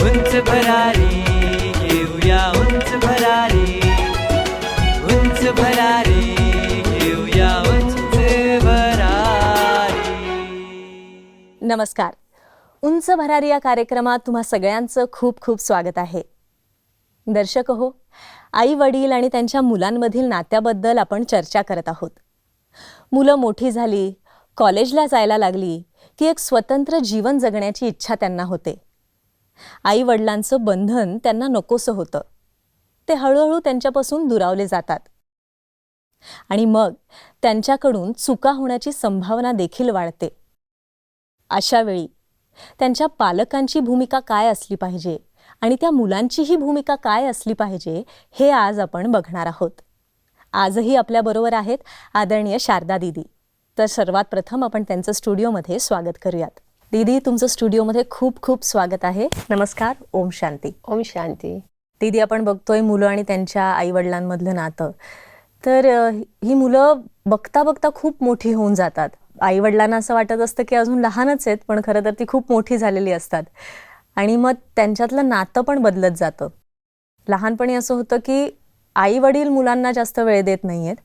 उंच भरारी घेऊया उंच भरारी. उंच भरारी घेऊया उंच भरारी. नमस्कार. उंच भरारी या कार्यक्रमात तुम्हा सगळ्यांचं खूप खूप स्वागत आहे. दर्शक हो आई वडील आणि त्यांच्या मुलांमधील नात्याबद्दल आपण चर्चा करत आहोत. मुलं मोठी झाली कॉलेजला जायला लागली की एक स्वतंत्र जीवन जगण्याची इच्छा त्यांना होते. आई वडिलांचं बंधन त्यांना नकोसं होतं. ते हळूहळू त्यांच्यापासून दुरावले जातात. आणि मग त्यांच्याकडून चुका होण्याची संभावना देखील वाढते. अशा वेळी त्यांच्या पालकांची भूमिका काय असली पाहिजे आणि त्या मुलांचीही भूमिका काय असली पाहिजे हे आज आपण बघणार आहोत. आजही आपल्याबरोबर आहेत आदरणीय शारदा दिदी. तर सर्वात प्रथम आपण त्यांचं स्टुडिओमध्ये स्वागत करूयात. दीदी तुमचं स्टुडिओमध्ये खूप खूप स्वागत आहे. नमस्कार ओम शांती. ओम शांती. दीदी आपण बघतोय मुलं आणि त्यांच्या आईवडिलांमधलं नातं. तर ही मुलं बघता बघता खूप मोठी होऊन जातात. आईवडिलांना असं वाटत असतं की अजून लहानच आहेत पण खरं तर ती खूप मोठी झालेली असतात. आणि मग त्यांच्यातलं नातं पण बदलत जातं. लहानपणी असं होतं की आई वडील मुलांना जास्त वेळ देत नाही आहेत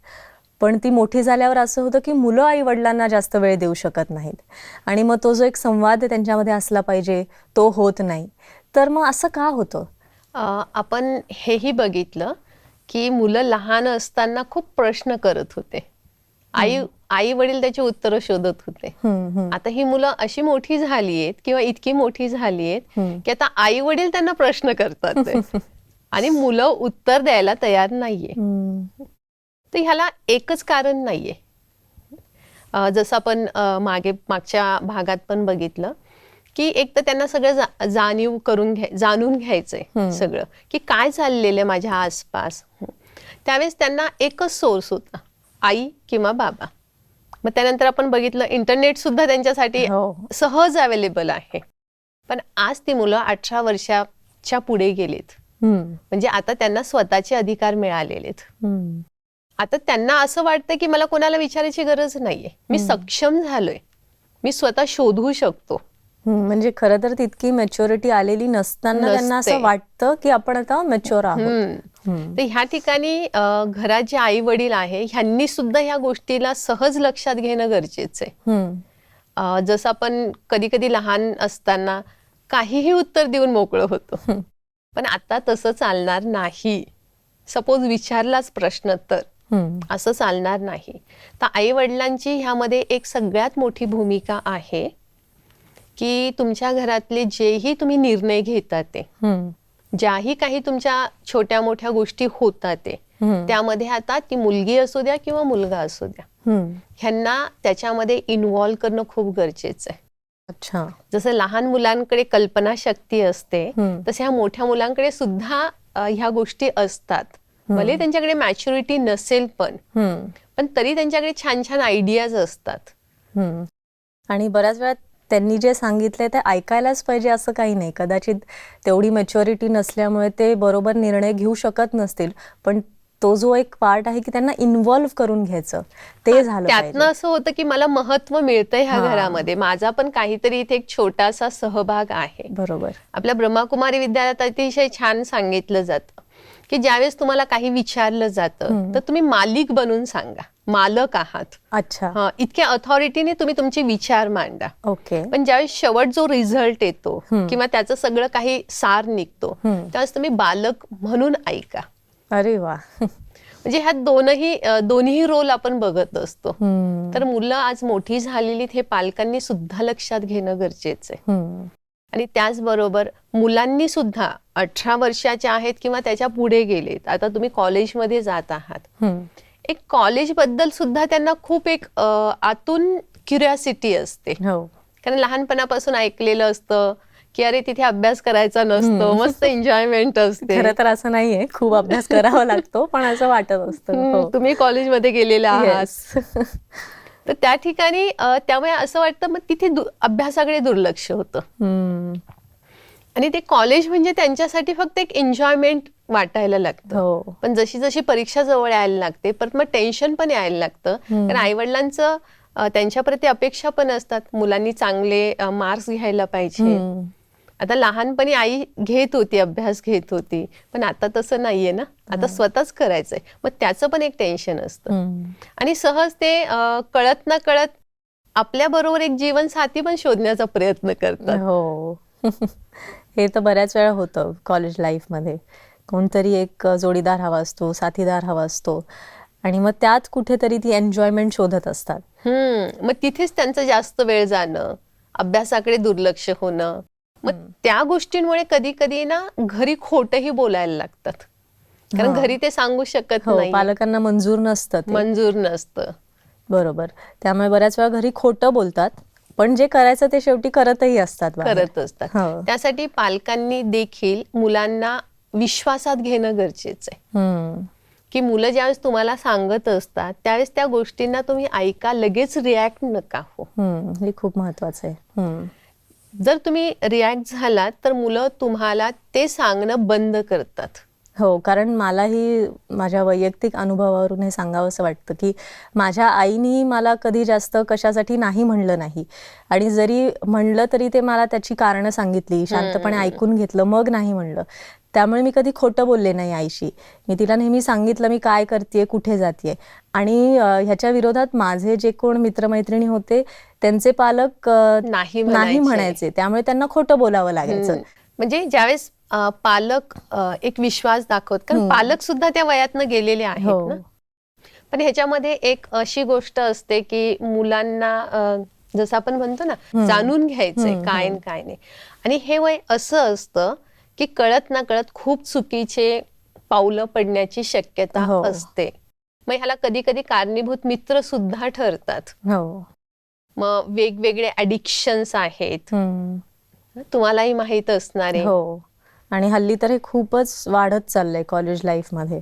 पण ती मोठी झाल्यावर असं होतं की मुलं आई वडिलांना जास्त वेळ देऊ शकत नाहीत आणि मग तो जो एक संवाद त्यांच्यामध्ये असला पाहिजे तो होत नाही तर मग असं का होतं आपण हेही बघितलं की मुलं लहान असताना खूप प्रश्न करत होते आई आई वडील त्याची उत्तरं शोधत होते. आता ही मुलं अशी मोठी झाली आहेत किंवा इतकी मोठी झाली आहेत. की आता आई वडील त्यांना प्रश्न करतात. आणि मुलं उत्तर द्यायला तयार नाहीये. तर ह्याला एकच कारण नाहीये अ, जसं आपण मागे मागच्या भागात पण बघितलं की एक तर त्यांना सगळं जा- जाणीव करून घ्याय जाणून घ्यायचंय सगळं की काय चाललेलं आहे माझ्या आसपास. त्यावेळेस त्यांना एकच सोर्स होता आई किंवा बाबा मग त्यानंतर आपण बघितलं इंटरनेट सुद्धा त्यांच्यासाठी हो. सहज अवेलेबल आहे पण आज ती मुलं अठरा वर्षाच्या पुढे गेलीत. म्हणजे आता त्यांना स्वतःचे अधिकार मिळालेले. आता त्यांना असं वाटतं की मला कोणाला विचारायची गरज नाहीये. मी सक्षम झालोय. मी स्वतः शोधू शकतो. म्हणजे खरं तर तितकी मॅच्युरिटी आलेली नसताना त्यांना असं. वाटतं की आपण आता मॅच्युअर आहोत. तर ह्या ठिकाणी घरात जे आई वडील आहे ह्यांनी सुद्धा ह्या गोष्टीला सहज लक्षात घेणं गरजेचं आहे. जसं आपण कधी कधी लहान असताना काहीही उत्तर देऊन मोकळं होतो. पण आता तसं चालणार नाही. सपोज विचारलाच प्रश्न तर. असं चालणार नाही तर आई वडिलांची ह्यामध्ये एक सगळ्यात मोठी भूमिका आहे की तुमच्या घरातले जेही तुम्ही निर्णय घेता ते. ज्याही काही तुमच्या छोट्या मोठ्या गोष्टी होतात ते. त्यामध्ये आता ती मुलगी असू द्या किंवा मुलगा असू द्या. ह्यांना त्याच्यामध्ये इन्व्हॉल्व करणं खूप गरजेचं आहे अच्छा जसं लहान मुलांकडे कल्पनाशक्ती असते हम्म. तसे ह्या मोठ्या मुलांकडे सुद्धा ह्या गोष्टी असतात भले त्यांच्याकडे मॅच्युरिटी नसेल पण. पण तरी त्यांच्याकडे छान छान आयडियाज असतात. आणि बऱ्याच वेळा त्यांनी जे सांगितलंय ते ऐकायलाच पाहिजे असं काही नाही कदाचित तेवढी मॅच्युरिटी नसल्यामुळे ते बरोबर निर्णय घेऊ शकत नसतील पण तो जो एक पार्ट आहे की त्यांना इन्व्हॉल्व्ह करून घ्यायचं ते झालं त्यातनं. असं होतं की मला महत्त्व मिळतंय ह्या. घरामध्ये माझा पण काहीतरी इथे एक छोटासा सहभाग आहे बरोबर आपल्या ब्रह्माकुमारी विद्यालयात अतिशय छान सांगितलं जातं की ज्यावेळेस तुम्हाला काही विचारलं जातं तर तुम्ही मालिक बनून सांगा. मालक आहात. अच्छा. हा, इतक्या अथॉरिटीने तुम्ही तुमचे विचार मांडा. ओके. पण ज्यावेळेस शेवट जो रिझल्ट येतो किंवा त्याचं सगळं काही सार निघतो त्यावेळेस तुम्ही बालक म्हणून ऐका. अरे वा. म्हणजे ह्यात दोनही दोन्ही रोल आपण बघत असतो. तर मुलं आज मोठी झालेली हे पालकांनी सुद्धा लक्षात घेणं गरजेचं आहे. आणि त्याचबरोबर मुलांनी सुद्धा अठरा वर्षाच्या आहेत किंवा त्याच्या पुढे गेलेत. आता तुम्ही कॉलेजमध्ये जात आहात. एक कॉलेजबद्दल सुद्धा त्यांना खूप एक आतून क्युरियासिटी असते. हो. कारण लहानपणापासून ऐकलेलं असतं की अरे तिथे अभ्यास करायचा नसतो. मस्त एन्जॉयमेंट असते. खरं तर असं नाहीये. खूप अभ्यास करावा लागतो पण असं वाटत असतं. हो. तुम्ही कॉलेजमध्ये गेलेला आहात. Yes. तर त्या ठिकाणी त्यामुळे असं वाटतं मग तिथे अभ्यासाकडे दुर्लक्ष होतं. आणि ते कॉलेज म्हणजे त्यांच्यासाठी फक्त एक एन्जॉयमेंट वाटायला लागतं. हो. पण जशी जशी परीक्षा जवळ यायला लागते परत मग टेन्शन पण यायला लागतं. कारण आईवडिलांचं अ, त्यांच्याप्रती अपेक्षा पण असतात. मुलांनी चांगले मार्क्स घ्यायला पाहिजे. आता लहानपणी आई घेत होती अभ्यास घेत होती. पण आता तसं नाहीये ना. आता स्वतःच करायचंय. मग त्याचं पण एक टेन्शन असतं. आणि सहज ते कळत ना कळत आपल्या बरोबर एक जीवन साथी पण शोधण्याचा प्रयत्न करतात. हो. हे तर बऱ्याच वेळा होतं कॉलेज लाईफमध्ये कोणतरी एक जोडीदार हवा असतो साथीदार हवा असतो. आणि मग त्यात कुठेतरी ती एन्जॉयमेंट शोधत असतात. हम्म. मग तिथेच त्यांचं जास्त वेळ जाणं अभ्यासाकडे दुर्लक्ष होणं. मग त्या गोष्टींमुळे कधी कधी ना घरी खोटही बोलायला लागतात कारण. घरी ते सांगू शकत हो नाही पालकांना मंजूर नसतं. मंजूर नसतं बरोबर त्यामुळे बऱ्याच वेळा घरी खोटं बोलतात पण जे करायचं ते शेवटी करतही असतात. करत असतात हो. त्यासाठी पालकांनी देखील मुलांना विश्वासात घेणं गरजेचं आहे. की मुलं ज्यावेळेस तुम्हाला सांगत असतात त्यावेळेस त्या गोष्टींना तुम्ही ऐका लगेच रिॲक्ट नका हो. हे खूप महत्वाचं आहे. जर तुम्ही रिॲक्ट झालात तर मुलं तुम्हाला ते सांगणं बंद करतात. हो कारण मलाही माझ्या वैयक्तिक अनुभवावरून हे सांगावंसं वाटतं की माझ्या आईनी मला कधी जास्त कशासाठी नाही म्हणलं नाही. आणि जरी म्हणलं तरी ते मला त्याची कारणं सांगितली शांतपणे ऐकून घेतलं मग नाही म्हणलं. त्यामुळे मी कधी खोटं बोलले नाही आईशी. मी तिला नेहमी सांगितलं मी काय करते कुठे जाते आणि ह्याच्या विरोधात माझे जे कोण मित्रमैत्रिणी होते त्यांचे पालक नाही नाही म्हणायचे. त्यामुळे त्यांना खोटं बोलावं लागायचं. म्हणजे ज्यावेळेस पालक एक विश्वास दाखवत कारण पालक सुद्धा त्या वयातनं गेलेले आहेत हो. ना? पण ह्याच्यामध्ये एक अशी गोष्ट असते की मुलांना जसं आपण म्हणतो ना जाणून घ्यायचंय काय काय नाही. आणि हे वय असं असतं की कळत ना कळत खूप चुकीचे पावलं पडण्याची शक्यता हो. असते. मग ह्याला कधी कधी कारणीभूत मित्र सुद्धा ठरतात. हो. मग वेगवेगळे अडिक्शन्स आहेत. हम्म. तुम्हालाही माहीत असणार हो. आणि हल्ली तर हे खूपच वाढत चाललंय कॉलेज लाईफमध्ये.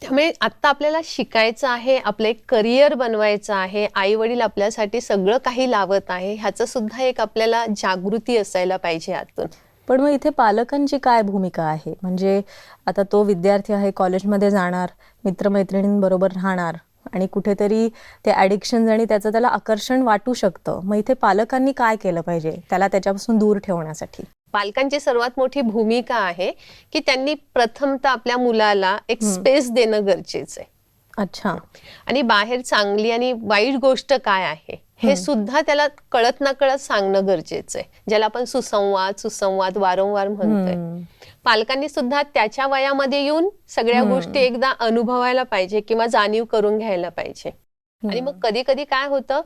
त्यामुळे आता आपल्याला शिकायचं आहे आपलं एक करिअर बनवायचं आहे आई वडील आपल्यासाठी सगळं काही लावत आहे ह्याचं सुद्धा एक आपल्याला जागृती असायला पाहिजे आतून. पण मग इथे पालकांची काय भूमिका आहे? म्हणजे आता तो विद्यार्थी आहे कॉलेजमध्ये जाणार मित्रमैत्रिणींबरोबर राहणार आणि कुठेतरी ते ॲडिक्शन आणि त्याचं त्याला आकर्षण वाटू शकतं. मग इथे पालकांनी काय केलं पाहिजे? त्याला त्याच्यापासून दूर ठेवण्यासाठी. पालकांची सर्वात मोठी भूमिका आहे की त्यांनी प्रथमतः आपल्या मुलाला एक स्पेस देणं गरजेचं आहे. अच्छा. आणि बाहेर चांगली आणि वाईट गोष्ट काय आहे? हे सुद्धा त्याला कळत ना कळत सांगणं गरजेचं आहे. ज्याला आपण सुसंवाद सुसंवाद वारंवार म्हणतोय. पालकांनी सुद्धा त्याच्या वयामध्ये येऊन सगळ्या गोष्टी एकदा अनुभवायला पाहिजे किंवा जाणीव करून घ्यायला पाहिजे. आणि मग कधी कधी काय होतं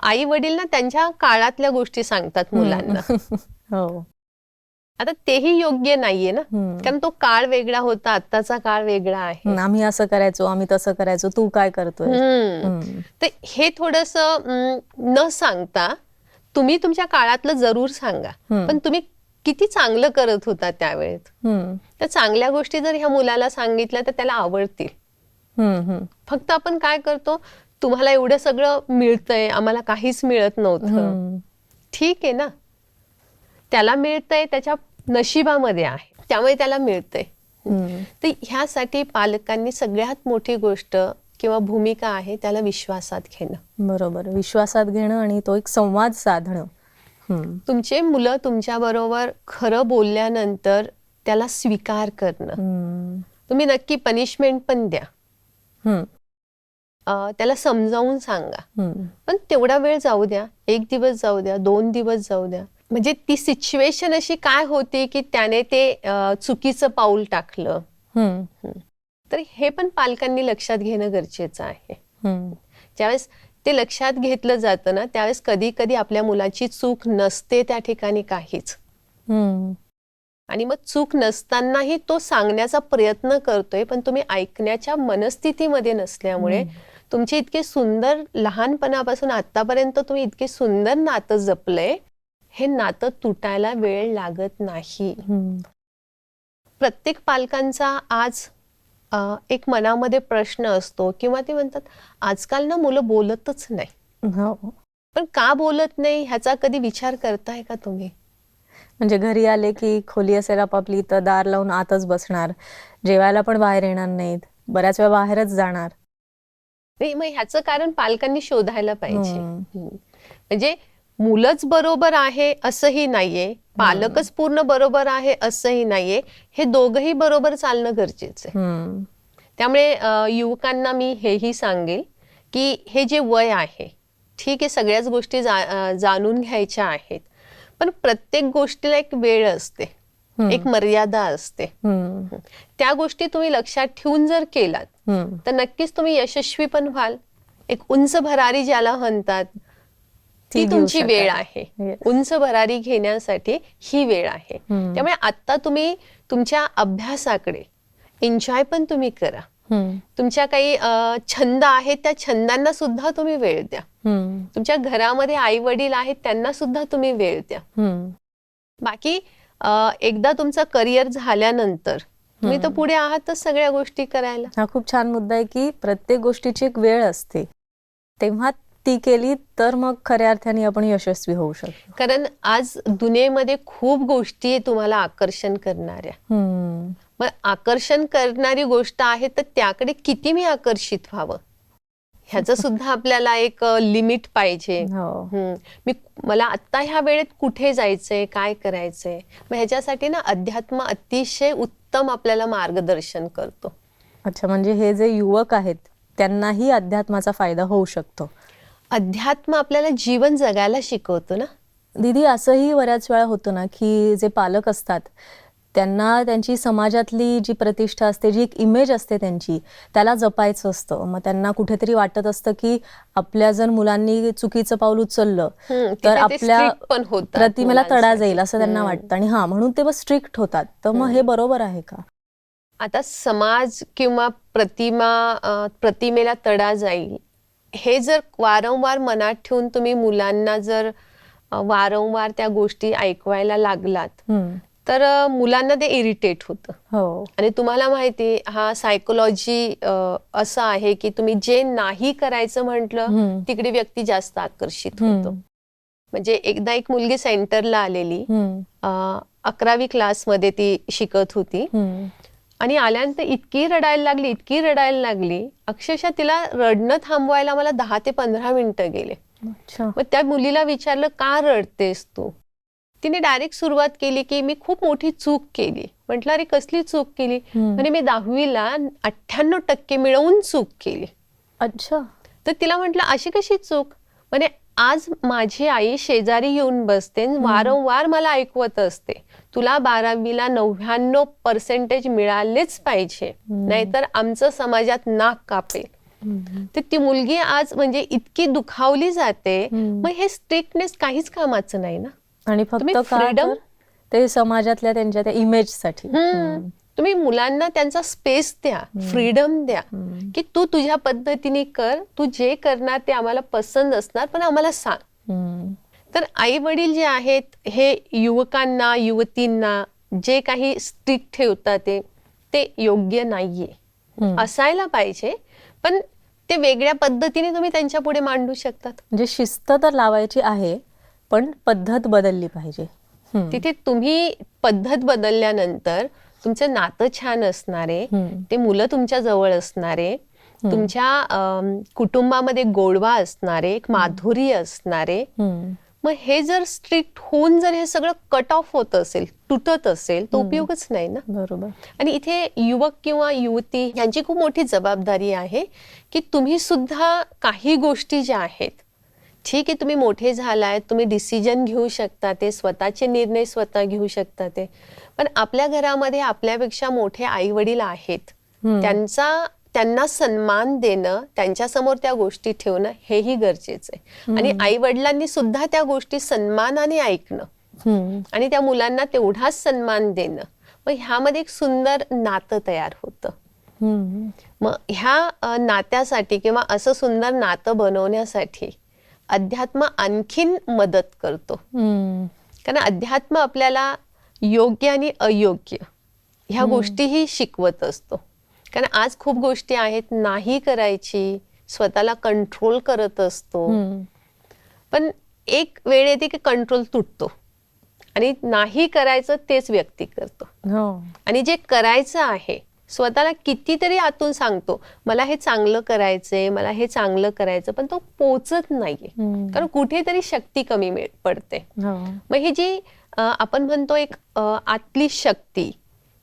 आई वडील ना त्यांच्या काळातल्या गोष्टी सांगतात मुलांना. हो. आता तेही योग्य नाहीये ना. कारण तो काळ वेगळा होता आत्ताचा काळ वेगळा आहे आम्ही असं करायचो आम्ही तसं करायचो तू काय करतोय. तर हे थोडस न सांगता तुम्ही तुमच्या काळातलं जरूर सांगा. पण तुम्ही किती चांगलं करत होता त्यावेळेत. तर चांगल्या गोष्टी जर ह्या मुलाला सांगितल्या तर त्याला आवडतील. फक्त आपण काय करतो तुम्हाला एवढं सगळं मिळतंय आम्हाला काहीच मिळत नव्हतं. ठीक आहे ना त्याला मिळतंय त्याच्या नशिबामध्ये आहे. त्यामुळे त्याला मिळतंय. तर ह्यासाठी पालकांनी सगळ्यात मोठी गोष्ट किंवा भूमिका आहे त्याला विश्वासात घेणं. बरोबर. विश्वासात घेणं आणि तो एक संवाद साधणं. तुमचे मुलं तुमच्या बरोबर खरं बोलल्यानंतर त्याला स्वीकार करणं. तुम्ही नक्की पनिशमेंट पण द्या. त्याला समजावून सांगा. पण तेवढा वेळ जाऊ द्या. एक दिवस जाऊ द्या. दोन दिवस जाऊ द्या. म्हणजे ती सिच्युएशन अशी काय होती की त्याने ते चुकीचं पाऊल टाकलं. तर हे पण पालकांनी लक्षात घेणं गरजेचं आहे. ज्यावेळेस ते लक्षात घेतलं जातं ना त्यावेळेस कधी कधी आपल्या मुलाची चूक नसते त्या ठिकाणी काहीच. आणि मग चूक नसतानाही तो सांगण्याचा प्रयत्न करतोय पण तुम्ही ऐकण्याच्या मनस्थितीमध्ये नसल्यामुळे तुमचे इतके सुंदर लहानपणापासून आतापर्यंत तुम्ही इतके सुंदर नातं जपलंय हे नातं तुटायला वेळ लागत नाही. प्रत्येक पालकांचा आज एक मनामध्ये प्रश्न असतो किंवा ते म्हणतात आजकाल ना मुलं बोलतच नाही. हो. पण का बोलत नाही? ह्याचा कधी विचार करताय का तुम्ही? म्हणजे घरी आले की खोली असेल आपापली तर दार लावून आतच बसणार. जेवायला पण बाहेर येणार नाहीत. बऱ्याच वेळा बाहेरच जाणार. नाही मग ह्याचं कारण पालकांनी शोधायला पाहिजे. म्हणजे मुलंच बरोबर आहे असंही नाहीये पालकच पूर्ण बरोबर आहे असंही नाहीये हे दोघही बरोबर चालणं गरजेचं आहे. त्यामुळे युवकांना मी हेही सांगेल की हे जे वय आहे ठीक आहे सगळ्याच गोष्टी जा, जाणून घ्यायच्या आहेत पण प्रत्येक गोष्टीला एक वेळ असते एक मर्यादा असते. त्या गोष्टी तुम्ही लक्षात ठेवून जर केलात. तर नक्कीच तुम्ही यशस्वी पण व्हाल एक उंच भरारी ज्याला म्हणतात ती तुमची. वेळ आहे. उंच भरारी घेण्यासाठी ही वेळ आहे. त्यामुळे आता तुम्ही तुमच्या अभ्यासाकडे एन्जॉय पण तुम्ही करा. तुमच्या काही छंद आहेत त्या छंदांना सुद्धा तुम्ही वेळ द्या. तुमच्या घरामध्ये आई वडील आहेत त्यांना सुद्धा तुम्ही वेळ द्या. बाकी एकदा तुमचं करिअर झाल्यानंतर तुम्ही तर पुढे आहातच सगळ्या गोष्टी करायला हा खूप छान मुद्दा आहे की प्रत्येक गोष्टीची एक वेळ असते तेव्हा ती केली तर मग खऱ्या अर्थाने आपण यशस्वी होऊ शकतो. कारण आज दुनियेमध्ये खूप गोष्टी तुम्हाला आकर्षण करणाऱ्या. मग आकर्षण करणारी गोष्ट आहे तर त्याकडे किती मी आकर्षित व्हावं? ह्याचं सुद्धा आपल्याला एक लिमिट पाहिजे. हो. मी मला आत्ता ह्या वेळेत कुठे जायचंय काय करायचंय? मग ह्याच्यासाठी ना अध्यात्म अतिशय उत्तम आपल्याला मार्गदर्शन करतो. अच्छा म्हणजे हे जे युवक आहेत त्यांनाही अध्यात्माचा फायदा होऊ शकतो. अध्यात्म आपल्याला जीवन जगायला शिकवतो ना? दीदी असंही बऱ्याच वेळा होतं ना की जे पालक असतात त्यांना त्यांची समाजातली जी प्रतिष्ठा असते जी एक इमेज असते त्यांची त्याला जपायचं असतं. मग त्यांना कुठेतरी वाटत असतं की आपल्या जर मुलांनी चुकीचं पाऊल उचललं तर आपल्या प्रतिमेला तडा. जाईल असं त्यांना वाटतं. आणि हा म्हणून ते मग स्ट्रिक्ट होतात. तर मग हे बरोबर आहे का? आता समाज किंवा प्रतिमा प्रतिमेला तडा जाईल. हे जर वारंवार मनात ठेवून तुम्ही मुलांना जर वारंवार त्या गोष्टी ऐकवायला लागलात. तर मुलांना ते इरिटेट होतं हो आणि तुम्हाला माहिती हा सायकोलॉजी असं आहे की तुम्ही जे नाही करायचं म्हटलं. तिकडे व्यक्ती जास्त आकर्षित. होतो म्हणजे एकदा एक मुलगी सेंटरला आलेली अकरावी क्लासमध्ये ती शिकत होती. आणि आल्यानंतर इतकी रडायला लागली इतकी रडायला लागली अक्षरशः तिला रडणं थांबवायला मला दहा ते पंधरा मिनिटं गेले. अच्छा. मग त्या मुलीला विचारलं का रडतेस तू? तिने डायरेक्ट सुरुवात केली की मी खूप मोठी चूक केली. म्हटलं अरे कसली चूक केली? हम्म. म्हणे मी दहावीला अठ्ठ्याण्णव टक्के मिळवून चूक केली. अच्छा. तर तिला म्हटलं अशी कशी चूक? म्हणे आज माझी आई शेजारी येऊन बसते वारंवार मला ऐकवत असते. तुला बारावीला नव्याण्णव पर्सेंटेज मिळालेच पाहिजे. नाहीतर आमचं समाजात नाक कापेल. तर ती मुलगी आज म्हणजे इतकी दुखावली जाते. मग हे स्ट्रिक्टनेस काहीच कामाचं नाही ना? आणि फक्त तर ते समाजातल्या त्यांच्या त्या इमेजसाठी. तुम्ही मुलांना त्यांचा स्पेस द्या फ्रीडम द्या. की तू तुझ्या पद्धतीने कर तू जे करणार ते आम्हाला पसंत असणार पण आम्हाला सांग. तर आई वडील जे आहेत हे युवकांना युवतींना जे काही स्ट्रिक्ट ठेवतात ते ते योग्य नाहीये. असायला पाहिजे पण ते वेगळ्या पद्धतीने तुम्ही त्यांच्या पुढे मांडू शकतात म्हणजे शिस्त तर लावायची आहे पण पद्धत बदलली पाहिजे. तिथे तुम्ही पद्धत बदलल्यानंतर तुमचं नातं छान असणारे. ते मुलं तुमच्या जवळ असणारे तुमच्या कुटुंबामध्ये गोडवा असणारे एक माधुर्य असणारे. मग हे जर स्ट्रिक्ट होऊन जर हे सगळं कट ऑफ होत असेल तुटत असेल तर उपयोगच नाही ना? बरोबर. आणि इथे युवक किंवा युवती यांची खूप मोठी जबाबदारी आहे की तुम्ही सुद्धा काही गोष्टी ज्या आहेत ठीक आहे तुम्ही मोठे झालाय तुम्ही डिसिजन घेऊ शकता ते स्वतःचे निर्णय स्वतः घेऊ शकता ते पण आपल्या घरामध्ये आपल्यापेक्षा मोठे आई वडील आहेत त्यांचा त्यांना सन्मान देणं त्यांच्यासमोर त्या गोष्टी ठेवणं हेही गरजेचं आहे. आणि आई वडिलांनी सुद्धा त्या गोष्टी सन्मानाने ऐकणं. आणि त्या मुलांना तेवढाच सन्मान देणं. मग ह्यामध्ये एक सुंदर नातं तयार होतं. मग ह्या नात्यासाठी किंवा असं सुंदर नातं बनवण्यासाठी अध्यात्म आणखीन मदत करतो. कारण अध्यात्म आपल्याला योग्य आणि अयोग्य ह्या गोष्टीही शिकवत असतो. कारण आज खूप गोष्टी आहेत नाही करायची स्वतःला कंट्रोल करत असतो. पण एक वेळ येते की कंट्रोल तुटतो. आणि नाही करायचं तेच व्यक्ती करतो. हो. आणि जे करायचं आहे स्वतःला कितीतरी आतून सांगतो मला हे चांगलं करायचंय मला हे चांगलं करायचं पण तो पोचत नाहीये. हम्म. कारण कुठेतरी शक्ती कमी पडते. हो. मग ही जी आपण म्हणतो एक आतली शक्ती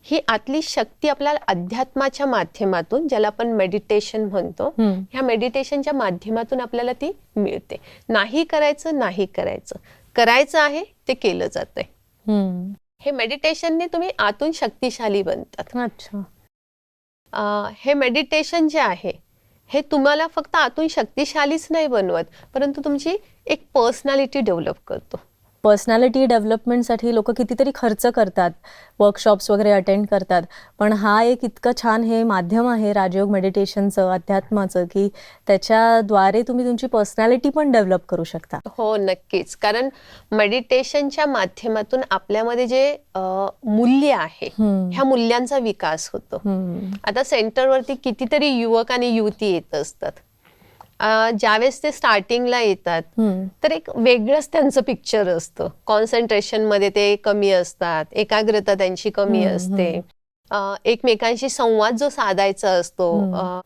ही आतली शक्ती आपल्याला अध्यात्माच्या माध्यमातून ज्याला आपण मेडिटेशन म्हणतो. ह्या मेडिटेशनच्या माध्यमातून आपल्याला ती मिळते. नाही करायचं नाही करायचं. करायचं आहे ते केलं जातंय. हम्म. हे मेडिटेशनने तुम्ही आतून शक्तिशाली बनतात. अच्छा. हे मेडिटेशन जे आहे हे तुम्हाला फक्त आतून शक्तिशालीच नाही बनवत परंतु तुमची एक पर्सनॅलिटी डेव्हलप करतो. पर्सनॅलिटी डेव्हलपमेंटसाठी लोक कितीतरी खर्च करतात वर्कशॉप्स वगैरे अटेंड करतात. पण हा एक इतकं छान हे माध्यम आहे राजयोग मेडिटेशनचं अध्यात्माचं की त्याच्याद्वारे तुम्ही तुमची पर्सनॅलिटी पण डेव्हलप करू शकता. हो नक्कीच. कारण मेडिटेशनच्या माध्यमातून आपल्यामध्ये जे मूल्य आहे. ह्या मूल्यांचा विकास होतो. आता सेंटरवरती कितीतरी युवक आणि युवती येत असतात. ज्यावेळेस ते स्टार्टिंगला येतात. तर एक वेगळंच त्यांचं पिक्चर असतं. कॉन्सन्ट्रेशनमध्ये ते कमी असतात एकाग्रता त्यांची कमी असते. एकमेकांशी संवाद जो साधायचा असतो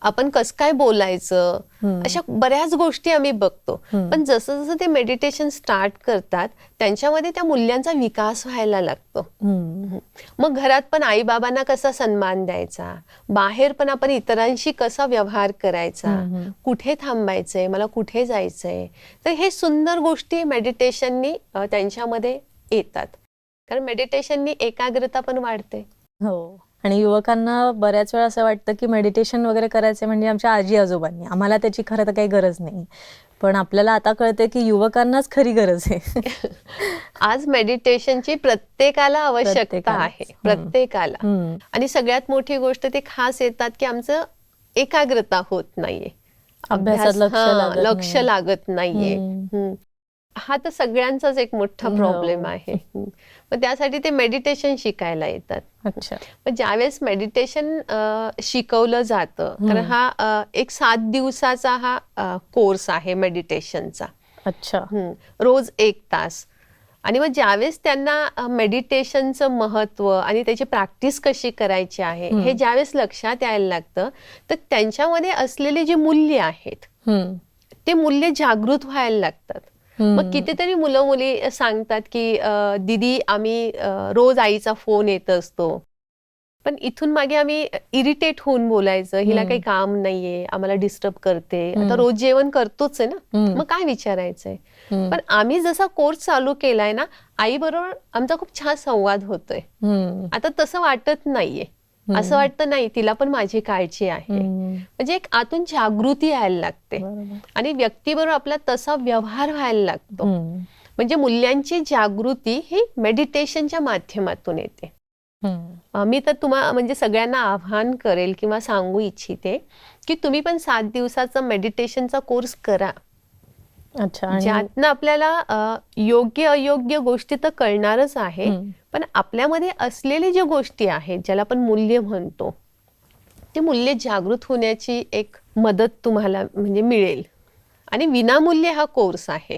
आपण कसं काय बोलायचं. अशा बऱ्याच गोष्टी आम्ही बघतो. पण जसं जसं ते मेडिटेशन स्टार्ट करतात त्यांच्यामध्ये त्या मूल्यांचा विकास व्हायला लागतो. मग घरात पण आई बाबांना कसा सन्मान द्यायचा? बाहेर पण आपण इतरांशी कसा व्यवहार करायचा. कुठे थांबायचंय? मला कुठे जायचंय? तर हे सुंदर गोष्टी मेडिटेशननी त्यांच्यामध्ये येतात. कारण मेडिटेशननी एकाग्रता पण वाढते. हो. आणि युवकांना बऱ्याच वेळा असं वाटतं की मेडिटेशन वगैरे करायचे म्हणजे आमच्या आजी आजोबांनी. आम्हाला त्याची खरं तर काही गरज नाही. पण आपल्याला आता कळते की युवकांनाच खरी गरज आहे. आज मेडिटेशनची प्रत्येकाला आवश्यकता. आहे. प्रत्येकाला. आणि सगळ्यात मोठी गोष्ट ते खास येतात की आमचं एकाग्रता होत नाहीये. अभ्यासात अभ्यास- लक्ष लागत नाहीये. हा तर सगळ्यांचाच एक मोठा हो. प्रॉब्लेम आहे हम्म. मग त्यासाठी ते मेडिटेशन शिकायला येतात अच्छा मग ज्यावेळेस मेडिटेशन शिकवलं जातं कारण. हा एक सात दिवसाचा हा कोर्स आहे मेडिटेशनचा अच्छा. रोज एक तास आणि मग ज्यावेळेस त्यांना मेडिटेशनचं महत्त्व आणि त्याची प्रॅक्टिस कशी करायची आहे. हे ज्यावेळेस लक्षात यायला लागतं तर त्यांच्यामध्ये असलेली जी मूल्य आहेत. ते मूल्य जागृत व्हायला लागतात. मग कितीतरी मुलं मुली सांगतात की दीदी आम्ही रोज आईचा फोन येत असतो पण इथून मागे आम्ही इरिटेट होऊन बोलायचं हिला. काही काम नाहीये आम्हाला डिस्टर्ब करते. आता रोज जेवण करतोच आहे ना. मग काय विचारायचंय. पण आम्ही जसा कोर्स चालू केलाय ना आई बरोबर आमचा खूप छान संवाद होतोय. आता तसं वाटत नाहीये असं वाटतं नाही तिला पण माझी काळजी आहे. म्हणजे एक आतून जागृती यायला लागते. आणि व्यक्तीबरोबर आपला तसा व्यवहार व्हायला लागतो. म्हणजे मूल्यांची जागृती ही मेडिटेशनच्या माध्यमातून येते. मी तर तुम्हा म्हणजे सगळ्यांना आव्हान करेल किंवा सांगू इच्छिते की तुम्ही पण सात दिवसाचा मेडिटेशनचा कोर्स करा. अच्छा ज्यातनं आपल्याला अं, योग्य अयोग्य गोष्टी तर कळणारच आहे. पण आपल्यामध्ये असलेली ज्या गोष्टी आहेत ज्याला आपण मूल्य म्हणतो ते मूल्य जागृत होण्याची एक मदत तुम्हाला म्हणजे मिळेल आणि विनामूल्य हा कोर्स आहे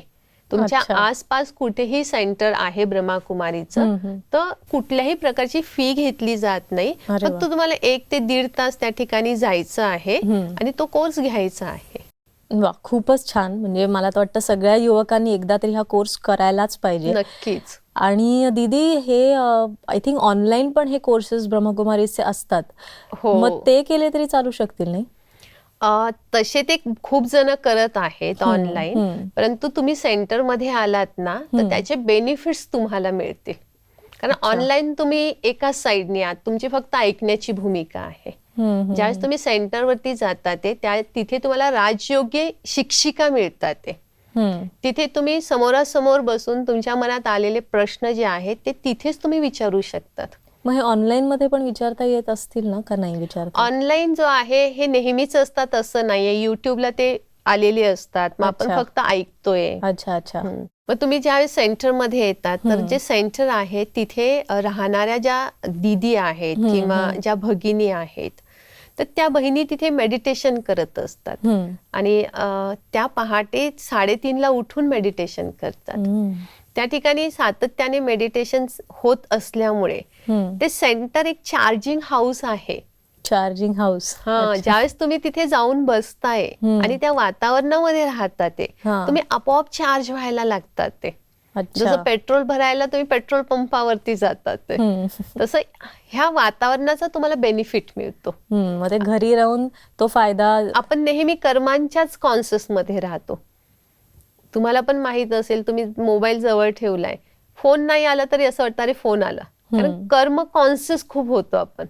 तुमच्या. आसपास कुठेही सेंटर आहे ब्रह्माकुमारीचं. तर कुठल्याही प्रकारची फी घेतली जात नाही फक्त. तुम्हाला एक ते दीड तास त्या ठिकाणी जायचं आहे. आणि तो कोर्स घ्यायचा आहे वा खूपच छान. म्हणजे मला तर वाटतं सगळ्या युवकांनी एकदा तरी हा कोर्स करायलाच पाहिजे. नक्कीच. आणि दीदी हे आय थिंक ऑनलाईन पण हे कोर्सेस ब्रह्मकुमारीचे असतात. हो. मग ते केले तरी चालू शकतील नाही? तसे ते खूप जण करत आहेत ऑनलाईन. परंतु तुम्ही सेंटरमध्ये आलात ना तर. त्याचे बेनिफिट्स तुम्हाला मिळतील. कारण ऑनलाईन तुम्ही एकाच साईडने आहात. तुमची फक्त ऐकण्याची भूमिका आहे. ज्यावेळेस तुम्ही सेंटरवरती जातात ते त्या तिथे तुम्हाला राजयोग्य शिक्षिका मिळतात ते. तिथे तुम्ही समोरासमोर बसून तुमच्या मनात आलेले प्रश्न जे आहेत ते तिथेच तुम्ही विचारू शकतात. मग हे ऑनलाईन मध्ये पण विचारता येत असतील ना का नाही विचारता? ऑनलाईन जो आहे हे नेहमीच असतात असं नाहीये. युट्यूबला ते आलेले असतात. मग आपण. फक्त ऐकतोय. अच्छा अच्छा. मग तुम्ही ज्यावेळेस सेंटरमध्ये येतात तर जे सेंटर आहे तिथे राहणाऱ्या ज्या दिदी आहेत किंवा ज्या भगिनी आहेत तर त्या बहिणी तिथे मेडिटेशन करत असतात. आणि त्या पहाटे साडेतीनला उठून मेडिटेशन करतात. त्या ठिकाणी सातत्याने मेडिटेशन होत असल्यामुळे. ते सेंटर एक चार्जिंग हाऊस आहे चार्जिंग हाऊस हा ज्यावेळेस तुम्ही तिथे जाऊन बसताय. आणि त्या वातावरणामध्ये राहतात ते. तुम्ही आपोआप चार्ज व्हायला लागतात ते जसं पेट्रोल भरायला तुम्ही पेट्रोल पंपावरती जातात. तसं ह्या वातावरणाचा तुम्हाला बेनिफिट मिळतो. घरी राहून तो फायदा आपण नेहमी कर्मांच्याच कॉन्शियसमध्ये राहतो. तुम्हाला पण माहीत असेल तुम्ही मोबाईल जवळ ठेवलाय. फोन नाही आला तरी असं वाटतं अरे फोन आला. कारण कर्म कॉन्शियस खूप होतो आपण.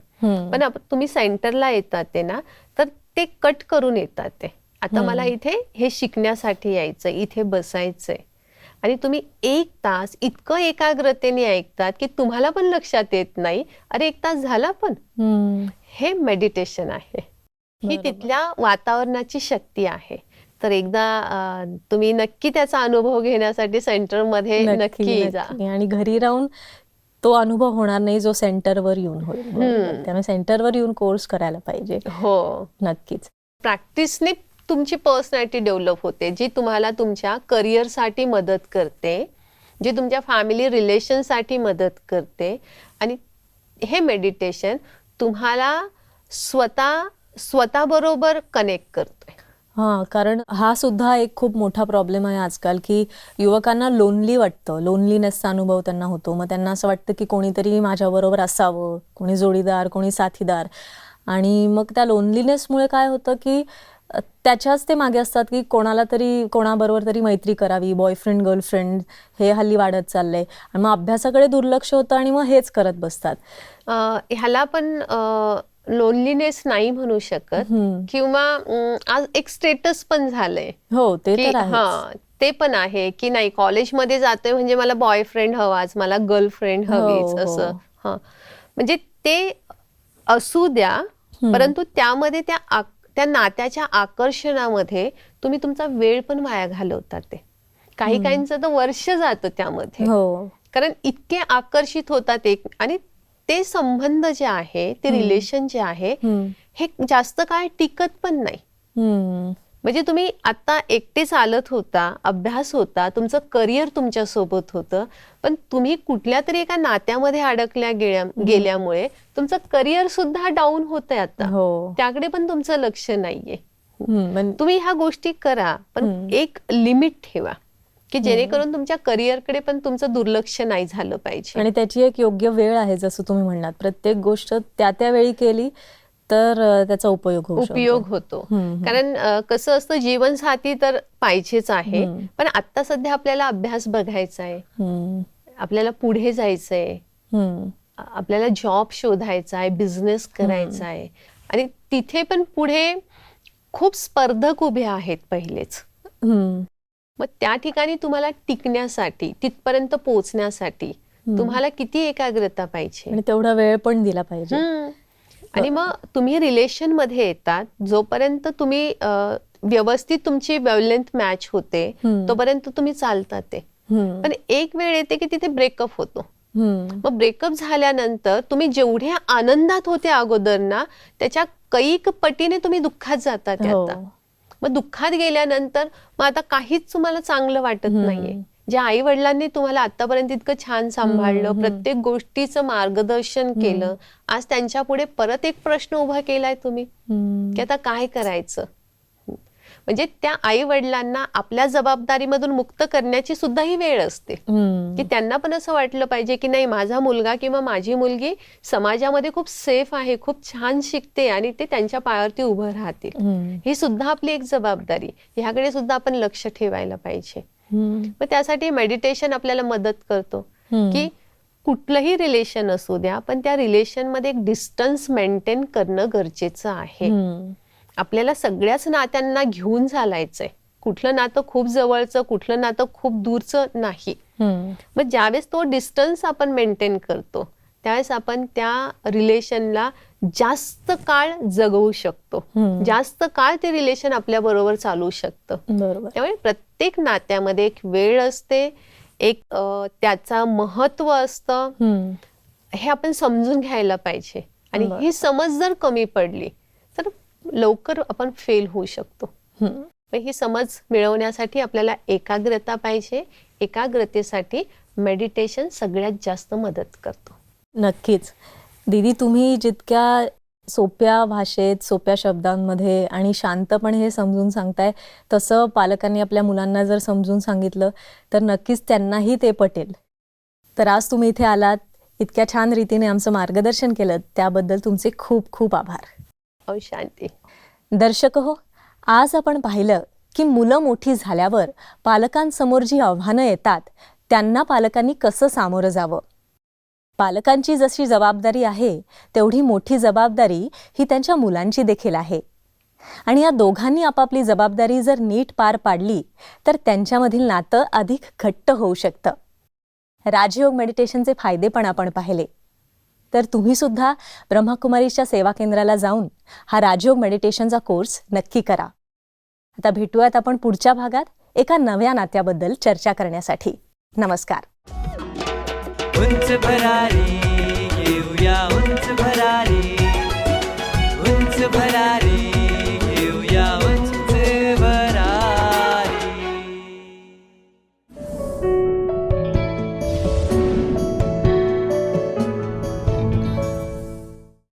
पण तुम्ही सेंटरला येतात ते ना तर ते कट करून येतात ते. आता मला इथे हे शिकण्यासाठी यायचं इथे बसायचंय. आणि तुम्ही एक तास इतकं एकाग्रतेने ऐकतात की तुम्हाला पण लक्षात येत नाही अरे एक तास झाला पण. हे मेडिटेशन आहे. ही. तिथल्या वातावरणाची शक्ती आहे. तर एकदा तुम्ही नक्की त्याचा अनुभव घेण्यासाठी सेंटरमध्ये नक्की जा. आणि घरी राहून तो अनुभव होणार नाही जो सेंटरवर येऊन होईल. त्यामुळे सेंटरवर येऊन कोर्स करायला पाहिजे. हो. नक्कीच. प्रॅक्टिसने तुमची पर्सनॅलिटी डेव्हलप होते जी तुम्हाला तुमच्या करिअरसाठी मदत करते जी तुमच्या फॅमिली रिलेशनसाठी मदत करते. आणि हे मेडिटेशन तुम्हाला स्वतः स्वतःबरोबर कनेक्ट करतोय. हा कारण हा सुद्धा एक खूप मोठा प्रॉब्लेम आहे आजकाल की युवकांना लोनली वाटतं. लोनलीनेसचा अनुभव त्यांना होतो. मग त्यांना असं वाटतं की कोणीतरी माझ्याबरोबर असावं कोणी जोडीदार कोणी साथीदार. आणि मग त्या लोनलीनेसमुळे काय होतं की त्याच्याच ते मागे असतात की कोणाला तरी कोणाबरोबर तरी मैत्री करावी बॉयफ्रेंड गर्लफ्रेंड हे हल्ली वाढत चाललंय. आणि मग अभ्यासाकडे दुर्लक्ष होतं आणि मग हेच करत बसतात. ह्याला पण लोनलीनेस नाही म्हणू शकत. किंवा आज एक स्टेटस पण झालंय. हो ते तर हा ते पण आहे की नाही कॉलेजमध्ये जातोय म्हणजे मला बॉयफ्रेंड हवाच मला गर्लफ्रेंड हो, हवीच हो. असं. हा. म्हणजे ते असू द्या परंतु त्यामध्ये त्या त्या नात्याच्या आकर्षणामध्ये तुम्ही तुमचा वेळ पण वाया घालवतात ते. काही काहींचं तर वर्ष जातं त्यामध्ये. हो. कारण इतके आकर्षित होतात एक आणि ते संबंध जे आहे ते रिलेशन जे आहे. हे जास्त काळ टिकत पण नाही. म्हणजे तुम्ही आता एकटे चालत होता अभ्यास होता तुमचं करिअर तुमच्यासोबत होतं पण तुम्ही कुठल्या तरी एका नात्यामध्ये अडकल्या गेल्या गेल्यामुळे तुमचं करिअर सुद्धा डाऊन होत आहे आता. हो. त्याकडे पण तुमचं लक्ष नाहीये. तुम्ही ह्या गोष्टी करा पण एक लिमिट ठेवा की जेणेकरून तुमच्या करिअरकडे पण तुमचं दुर्लक्ष नाही झालं पाहिजे. आणि त्याची एक योग्य वेळ आहे जसं तुम्ही म्हणलात. प्रत्येक गोष्ट त्या त्या वेळी केली तर त्याचा उपयोग होऊ. उपयोग होतो. कारण कसं असतं जीवनसाथी तर पाहिजेच आहे. पण आता सध्या आपल्याला अभ्यास बघायचा आहे. आपल्याला पुढे जायचंय आपल्याला जॉब शोधायचा आहे बिझनेस करायचा आहे. आणि तिथे पण पुढे खूप स्पर्धक उभे आहेत पहिलेच. मग त्या ठिकाणी तुम्हाला टिकण्यासाठी तिथपर्यंत पोहोचण्यासाठी तुम्हाला किती एकाग्रता पाहिजे? आणि तेवढा वेळ पण दिला पाहिजे. आणि मग तुम्ही रिलेशनमध्ये येतात जोपर्यंत तुम्ही व्यवस्थित तुमची वेवलेंथ मॅच होते. तोपर्यंत तुम्ही चालतात ते. पण एक वेळ येते की तिथे ब्रेकअप होतो. मग ब्रेकअप झाल्यानंतर तुम्ही जेवढ्या आनंदात होते अगोदर ना त्याच्या कैक पटीने तुम्ही दुःखात जातात हो. आता मग दुःखात गेल्यानंतर मग आता काहीच तुम्हाला चांगलं वाटत नाहीये ज्या आई वडिलांनी तुम्हाला आतापर्यंत इतकं छान सांभाळलं प्रत्येक गोष्टीचं मार्गदर्शन केलं आज त्यांच्या पुढे परत एक प्रश्न उभा केलाय तुम्ही. की आता काय करायचं म्हणजे त्या आई वडिलांना आपल्या जबाबदारीमधून मुक्त करण्याची सुद्धा ही वेळ असते. की त्यांना पण असं वाटलं पाहिजे की नाही माझा मुलगा किंवा माझी मुलगी समाजामध्ये खूप सेफ आहे खूप छान शिकते आणि ते त्यांच्या पायावरती उभं राहतील. ही सुद्धा आपली एक जबाबदारी ह्याकडे सुद्धा आपण लक्ष ठेवायला पाहिजे. मग त्यासाठी मेडिटेशन आपल्याला मदत करतो. की कुठलंही रिलेशन असू द्या पण त्या रिलेशनमध्ये एक डिस्टन्स मेंटेन करणं गरजेचं आहे. आपल्याला सगळ्याच नात्यांना घेऊन चालायचंय कुठलं नातं खूप जवळचं कुठलं नातं खूप दूरचं नाही. मग ज्यावेळेस तो डिस्टन्स आपण मेंटेन करतो त्यावेळेस आपण त्या रिलेशनला जास्त काळ जगवू शकतो. जास्त काळ ते रिलेशन आपल्या बरोबर चालू शकतं. बरोबर. त्यामुळे प्रत्येक नात्यामध्ये एक वेळ असते एक त्याचा महत्त्व असतं. हे आपण समजून घ्यायला पाहिजे. आणि. ही समज जर कमी पडली तर लवकर आपण फेल होऊ शकतो. ही समज मिळवण्यासाठी आपल्याला एकाग्रता पाहिजे. एकाग्रतेसाठी मेडिटेशन सगळ्यात जास्त मदत करतो. नक्कीच. दीदी तुम्ही जितक्या सोप्या भाषेत सोप्या शब्दांमध्ये आणि शांतपणे हे समजून सांगताय तसं पालकांनी आपल्या मुलांना जर समजून सांगितलं तर नक्कीच त्यांनाही ते पटेल. तर आज तुम्ही इथे आलात इतक्या छान रीतीने आमचं मार्गदर्शन केलं त्याबद्दल तुमचे खूप खूप आभार. औ शांती. दर्शक हो आज आपण पाहिलं की मुलं मोठी झाल्यावर पालकांसमोर जी आव्हानं येतात त्यांना पालकांनी कसं सामोरं जावं? पालकांची जशी जबाबदारी आहे तेवढी मोठी जबाबदारी ही त्यांच्या मुलांची देखील आहे. आणि या दोघांनी आपापली जबाबदारी जर नीट पार पाडली तर त्यांच्यामधील नातं अधिक घट्ट होऊ शकतं. राजयोग मेडिटेशनचे फायदे पण आपण पाहिले. तर तुम्ही सुद्धा ब्रह्मकुमारीच्या सेवा केंद्राला जाऊन हा राजयोग मेडिटेशनचा कोर्स नक्की करा. आता भेटूयात आपण पुढच्या भागात एका नव्या नात्याबद्दल चर्चा करण्यासाठी. नमस्कार. उंच भरारी येऊया उंच भरारी. उंच भरारी.